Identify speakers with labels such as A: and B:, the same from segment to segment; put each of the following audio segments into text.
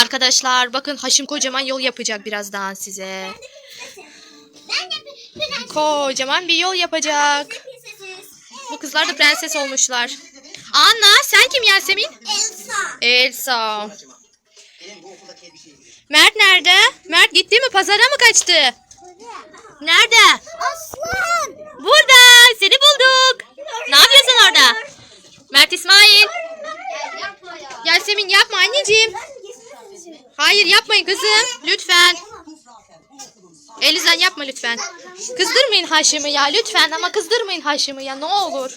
A: Arkadaşlar bakın Haşim kocaman yol yapacak birazdan size. Kocaman bir yol yapacak. Bu kızlar da prenses olmuşlar. Anna sen kim Yasemin?
B: Elsa.
A: Elsa. Mert nerede? Mert gitti mi? Pazara mı kaçtı? Nerede?
B: Aslan.
A: Burada. Seni bulduk. Ne yapıyorsun orada? Mert İsmail. Yasemin yapma anneciğim. Hayır yapmayın kızım. Lütfen. Elizan yapma lütfen. Kızdırmayın Haşim'i ya lütfen ama kızdırmayın Haşim'i ya ne olur.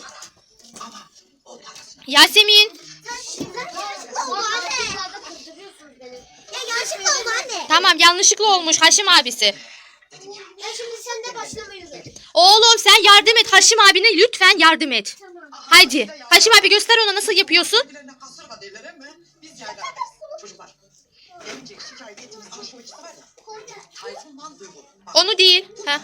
A: Yasemin. Tamam yanlışlıkla olmuş Haşim abisi. Oğlum sen yardım et Haşim abine lütfen yardım et. Hadi. Haşim abi göster ona nasıl yapıyorsun.
C: Ettiğimiz yarışmacısı var ya. Tayfun'dan Duygu. Bak,
A: Onu değil. Heh.
B: Aha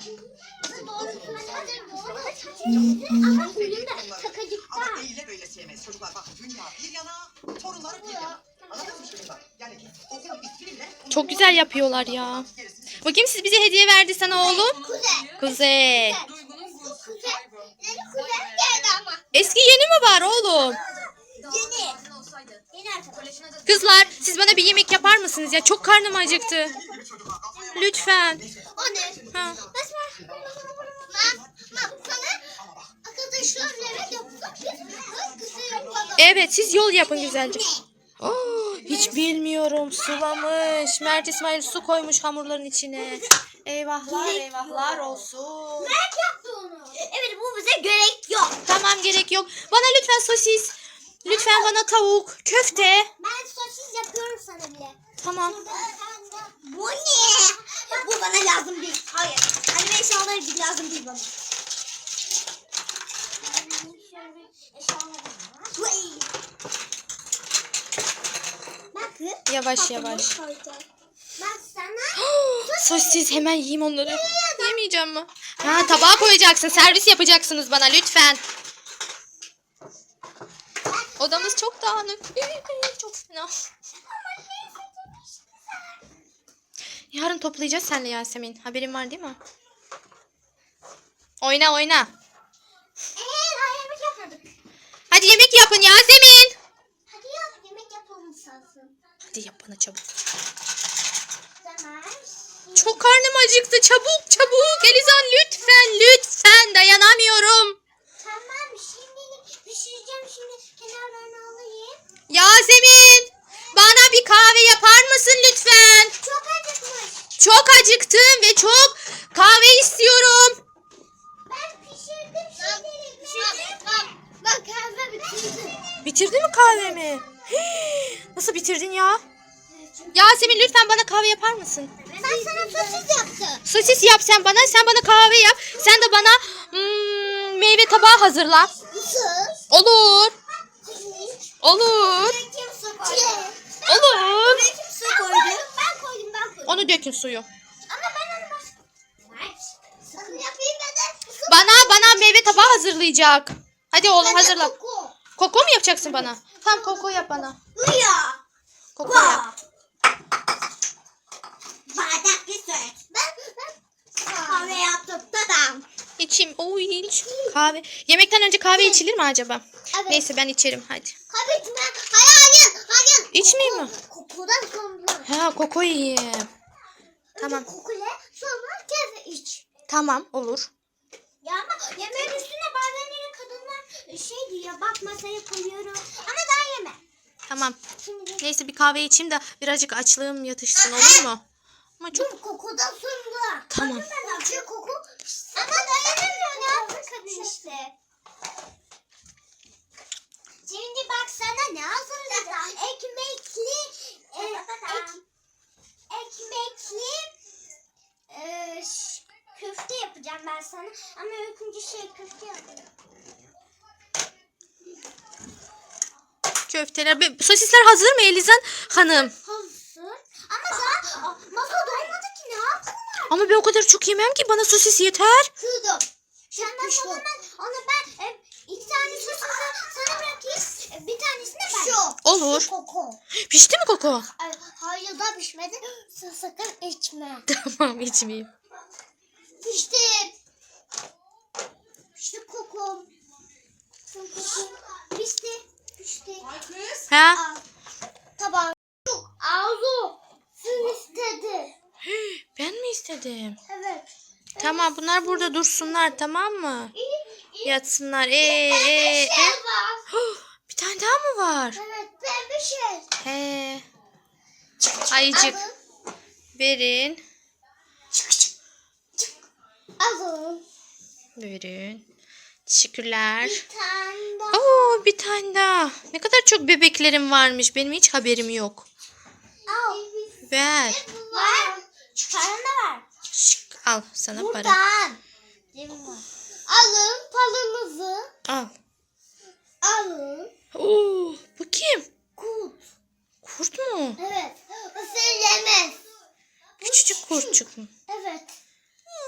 B: ölüm de
C: Ama
B: şakacıkta.
C: eyle böyle sevmez çocuklar. Bak dünya bir yana, torunları bir yana. Anladınız mı çocuklar? Yani okulun ismiyle...
A: Çok güzel yapıyorlar ya. Bakayım siz bize hediye verdi sana oğlum.
B: Geldi ama.
A: Eski yeni mi var oğlum?
B: Yeni.
A: Kızlar siz bana bir yemek yapar mısınız ya? Çok karnım acıktı. Lütfen. Ha.
B: Basma. Sana arkadaşlar biz kızı yapalım.
A: Evet siz yol yapın güzelce. Oh, hiç bilmiyorum sulamış. Mert İsmail su koymuş hamurların içine. Eyvahlar eyvahlar olsun.
B: Mert yaptı onu. Evet bu bize gerek yok.
A: Tamam gerek yok. Bana lütfen sosis. Lütfen bana tavuk, köfte.
B: Ben sosis yapıyorum sana bile.
A: Tamam.
B: Bu ne? Bu bana lazım değil. Hayır. Anne eşyaları lazım değil bana. Bakın.
A: Yavaş yavaş.
B: Bak sana.
A: Sosis hemen yiyeyim onları. Yemeyeceğim mi? Ha tabağa koyacaksın. Servis yapacaksınız bana lütfen. Odamız çok dağınık. Çok fena. Yarın toplayacağız senle Yasemin. Haberin var değil mi? Oyna oyna. Hadi yemek yapın Yasemin.
B: Hadi yap yemek yapalım sensin.
A: Hadi yap bana çabuk. Çok karnım acıktı. Çabuk çabuk. Elizan lütfen lütfen dayanamıyorum.
B: Tamam şimdi pişireceğim şimdi kenarlarını alayım.
A: Yasemin bana bir kahve yapar mısın lütfen?
B: Çok acıkmış.
A: Çok acıktım ve çok kahve istiyorum.
B: Ben pişirdim. Bak, bak kahve bitirdim.
A: Bitirdin mi kahvemi? Hii, Nasıl bitirdin ya? Yasemin lütfen bana kahve yapar mısın?
B: Ben sana sosis yaptım.
A: Sosis yap sen bana, sen bana kahve yap. Sen de bana hmm, meyve tabağı hazırla.
B: Sus.
A: Olur. Olur.
B: Kim su koydu?
A: Olur.
B: Kim su koydu? Ben koydum ben koydum.
A: Onu dökün suyu.
B: Ama ben onu başka... Mert. Sakın yapayım ben de.
A: Bana bana meyve tabağı hazırlayacak. Hadi oğlum hazırla.
B: koku.
A: Koko mu yapacaksın bana? Tamam koko yap bana.
B: Uya.
A: Koko yap.
B: Bardak bir. Ben, ben kahve yaptım. Tadam.
A: İçeyim. Oy iç. Kahve. Yemekten önce kahve içilir mi acaba?
B: Evet.
A: Neyse ben içerim hadi.
B: Kahve içme. Hayır hayır. Hayır.
A: İçmeyeyim mi?
B: Kokudan sonra.
A: Ha koko yiyeyim. Tamam.
B: Önce kokula sonra kahve iç.
A: Tamam olur.
B: Ya ama yemeğin üstüne bazen kadınlar şey diyor bak masaya koyuyorum. Ama daha yeme.
A: Tamam.
B: Şimdi
A: Neyse bir kahve içeyim de birazcık açlığım yatışsın olur mu? Ama çok
B: Dur kokudan sonra.
A: Tamam.
B: Bakın ben yapıyor koku. Ama dayanamıyor ne yaptın kadın işte. Şimdi bak sana ne hazırladım. Ekmekli e, ek, ekmekli e, ş- köfte yapacağım ben sana. Ama ilk önce şey köfte yapacağım.
A: köfteler. Sosisler hazır mı Elizan Hanım?
B: Hazır. Ama daha Aa, masa dolmadı ki ne yaptın?
A: Ama ben o kadar çok yemem ki bana sosis yeter.
B: Kızım. Senden o zaman onu ben e, iki tane sosisi sana bırakayım. E, bir tanesini ben. Şu.
A: Olur.
B: Şu koku.
A: Pişti mi koko?
B: Ay, hayır da pişmedi. Sakın içme.
A: Tamam içmeyeyim.
B: Pişti. Pişti kokum. Pişti. Pişti.
A: Ha?
B: Al. Tabağı. Yok. Ağzı. Sen istedi.
A: Ben mi istedim?
B: Evet.
A: Tamam bunlar burada dursunlar tamam mı? Yatsınlar. Ee, ee, ee.
B: Şey var.
A: Bir tane daha mı var?
B: Evet ben bir şey.
A: He. Ayıcık. Verin.
B: Alın.
A: Verin. Teşekkürler.
B: Bir tane daha.
A: Oo bir tane daha. Ne kadar çok bebeklerim varmış. Benim hiç haberim yok.
B: Al.
A: Ver.
B: Var. Paranı da var.
A: Şık, al sana para.
B: Buradan. Değil mi? Alın paranızı.
A: Al.
B: Alın.
A: Oo bu kim?
B: Kurt.
A: Kurt mu?
B: Evet. O seni yemez.
A: Küçücük kurtçuk mu?
B: Evet.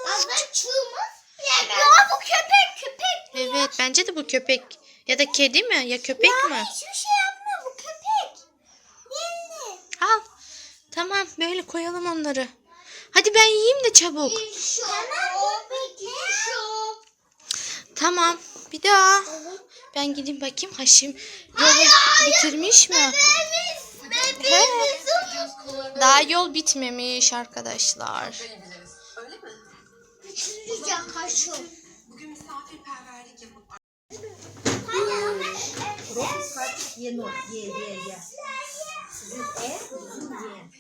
B: Azdan çığımız yemez. Ya bu köpek köpek.
A: Evet bence de bu köpek. Ya da kedi mi? Ya köpek
B: Ya
A: mi?
B: hiçbir şey yapmıyor bu köpek. Yeni.
A: Al. Tamam böyle koyalım onları. Hadi ben yiyeyim de çabuk.
B: Tamam bekle. Şu.
A: Tamam. Bir daha. Ben gideyim bakayım Haşim yolu bitirmiş mi?
B: Bebeğimiz.
A: Daha yol bitmemiş arkadaşlar.
C: Bugün misafirperverlik yapıp
D: Ye ye, ye, ye. Sizin ev, bizim yeğen.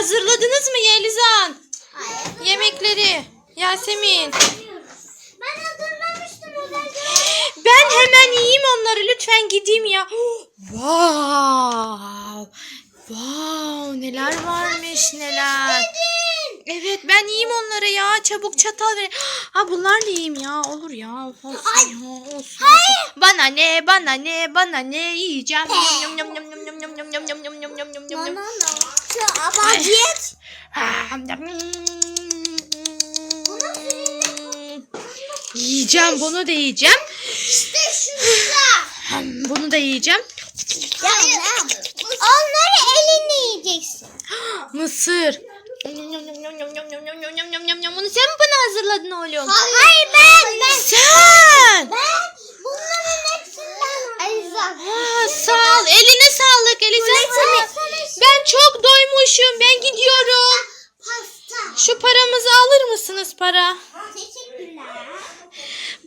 A: Hazırladınız mı Yelizan?
B: Hayır.
A: Yemekleri. Yasemin.
B: Ben hazırlamıştım özellikle.
A: Ben hemen yiyeyim onları lütfen gideyim ya. Wow. Wow neler varmış neler. Evet ben yiyeyim onları ya. Çabuk çatal ver. Ha bunlar da yiyeyim ya. Olur ya. Olsun ya. Olsun. Hayır. Bana ne bana ne bana ne yiyeceğim. Yum yum yum yum yum yum yum yum yum yum yum yum yum yum yum.
B: no. Şu abadiyet.
A: Yiyeceğim bunu da yiyeceğim.
B: İşte şurada.
A: Bunu da yiyeceğim.
B: Ya, Onları elinle yiyeceksin.
A: Mısır. Bunu sen mi bana hazırladın oğlum?
B: Hayır ben. Ben.
A: Sen.
B: Ben bunların hepsinden Elza.
A: Ha. Eline Elisa. Ben çok doymuşum. Ben gidiyorum.
B: Pasta.
A: Şu paramızı alır mısınız para?
B: Teşekkürler.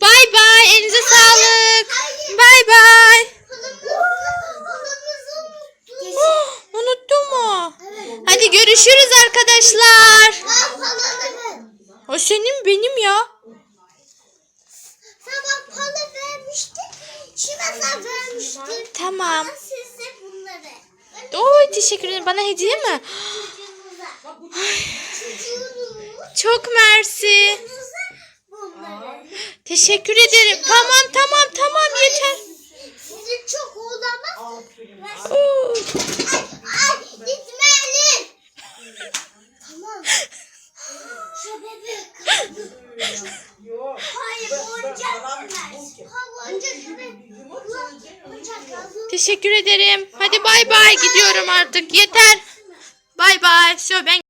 A: Bay bay. Elinize sağlık. Bay bay. Oh, Unuttun mu? Hadi görüşürüz arkadaşlar. O senin benim ya.
B: Şimdi sen vermiştin.
A: Tamam.
B: Ama size bunları.
A: Oy teşekkür ederim. Bana hediye mi? Çok mersi.
B: Bunları.
A: Teşekkür ederim. Tamam tamam tamam yeter.
B: Sizin çok olamaz.
A: Oo.
B: Ay, ay gitmeyelim. tamam. Şu bebek kaldı. Hayır oyuncak ver. Ha oyuncak bebek. Oyuncak lazım.
A: Teşekkür ederim. Hadi bay bay gidiyorum artık. Yeter. Bay bay. Şöyle ben